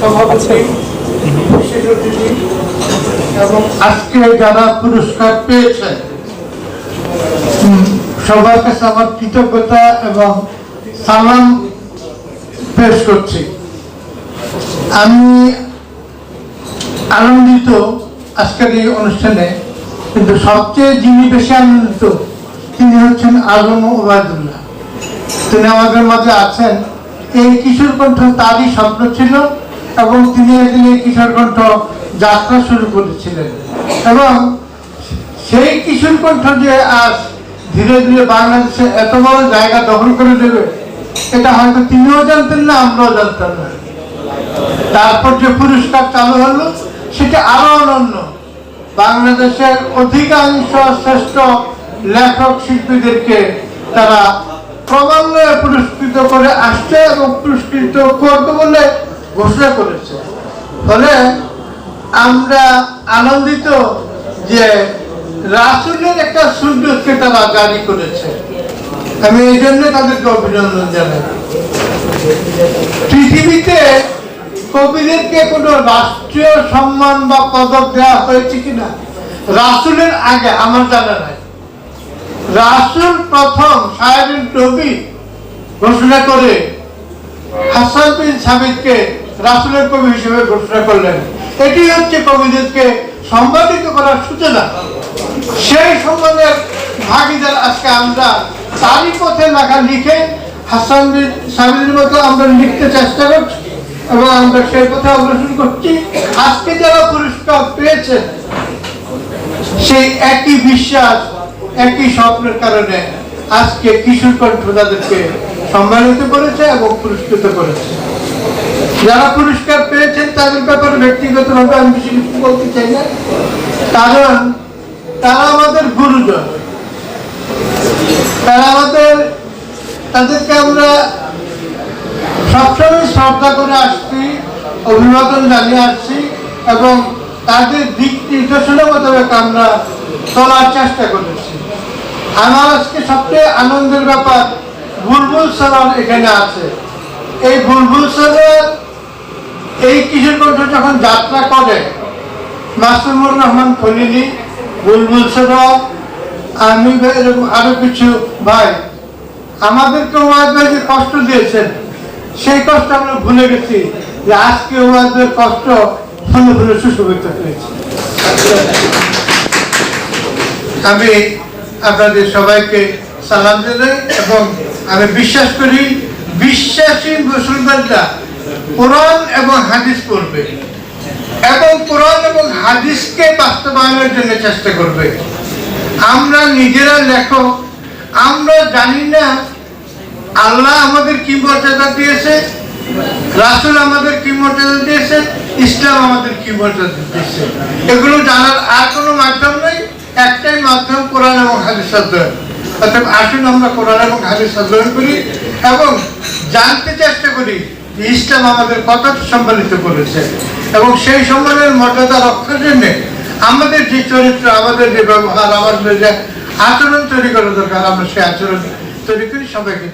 সভাপতি আজকে যারা পুরস্কার পেয়েছেন সবার কাছে আমার কৃতজ্ঞতা এবং সালাম পেশ করছি আমি আনন্দিত আজকের এই অনুষ্ঠানে কিন্তু সবচেয়ে যিনি বেশি আনন্দিত তিনি হচ্ছেন আজম ওবায়দুল্লাহ। তিনি আমাদের মাঝে আছেন। এই কিশোর কণ্ঠ তারই স্বপ্ন ছিল এবং তিনি একদিন এই কিশোর কণ্ঠ যাত্রা শুরু করেছিলেন। এবং সেই কিশোর কণ্ঠ যে আজ ধীরে ধীরে বাংলাদেশে এত বড় জায়গা দখল করে দেবে, এটা হয়তো তিনিও জানতেন না, আমরাও জানতাম না। তারপর যে পুরস্কার চালু হলো সেটা আরও অনন্য। বাংলাদেশের অধিকাংশ শ্রেষ্ঠ লেখক শিল্পীদেরকে তারা ক্রমান্বয়ে পুরস্কৃত করে আসছে এবং পুরস্কৃত করবে বলে ঘোষণা করেছে। ফলে আমরা আনন্দিত যে রাসুলের একটা সূর্যকে তারা জারি করেছে। আমি এই জন্য তাদেরকে অভিনন্দন জানাই। পৃথিবীতে কবিদেরকে কোনো রাষ্ট্রীয় সম্মান বা পদক দেওয়া হয়েছে কিনা? রাসুলের আগে আমার জানা নাই। রাসুল প্রথম সাহেবের নবী ঘোষণা করে হাসান বিন সাবিদকে রাসুলের কবি হিসেবে ঘোষণা করলেন। এটি হচ্ছে কবিদেরকে সম্মানিত করার সূচনা। সেই সম্মানের ভাগিদার আজকে আমরা তারই পথে লেখা লিখে হাসান বিন সাবিদের মতো আমরা লিখতে চেষ্টা করছি। এবং আমরা সেই পথে অগ্রসর করছি। আজকে যারা পুরস্কার পেয়েছেন সেই একই বিশ্বাস, একই স্বপ্নের কারণে আজকে কিশোর কণ্ঠ তাদেরকে সম্মানিত করেছে এবং পুরস্কৃত করেছে। যারা পুরস্কার পেয়েছেন, তাদের ব্যাপারে ব্যক্তিগতভাবে আমি বেশি কিছু বলতে চাই না। কারণ তারা আমাদের গুরুজন। তারা আমাদের, তাদেরকে আমরা সবসময় শ্রদ্ধা করে আসছি অভিবাদন জানিয়ে আসছি এবং তাদের দিক নির্দেশনা মোতাবেক আমরা চলার চেষ্টা করেছি। আমার আজকে সবচেয়ে আনন্দের ব্যাপার, বুলবুল সালাম এখানে আছে। এই বুলবুল সালাম এই কিশোরগঞ্জ যখন যাত্রা করে, মাসুমুর রহমান খলিলি, বুলবুল সালাম আমি এরকম আরও কিছু ভাই আমাদেরকে ওয়াজ ভাই কষ্ট দিয়েছেন সেই কষ্ট আমরা ভুলে গেছি যে আজকে ওয়াজের কষ্ট ফুলে ফুলে সুশোভিত হয়েছে। আমি আপনাদের সবাইকে সালাম জানাই এবং আমি বিশ্বাস করি, বিশ্বাসী মুসলমানরা কোরআন এবং হাদিস পড়বে এবং কোরআন এবং হাদিসকে বাস্তবায়নের জন্য চেষ্টা করবে। আমরা নিজেরা লেখক, আমরা জানি না আল্লাহ আমাদের কি মর্যাদা দিয়েছে? রাসুল আমাদের কি মর্যাদা দিয়েছে? ইসলাম আমাদের কি মর্যাদা দিয়েছে? এগুলো জানার আর কোনো মাধ্যম নেই। একটাই মাধ্যম কোরআন এবং হাদিস অধ্যয়ন অর্থাৎ আসুন আমরা কোরআন এবং হাদিস অধ্যয়ন করি এবং জানতে চেষ্টা করি যে ইসলাম আমাদের কতটা সম্মানিত করেছে। এবং সেই সম্মানের মর্যাদা রক্ষার জন্য আমাদের যে চরিত্র, আমাদের যে ব্যবহার, আমাদের যে আচরণ তৈরি করা দরকার, আমরা সেই আচরণ তৈরি করি, সবাইকে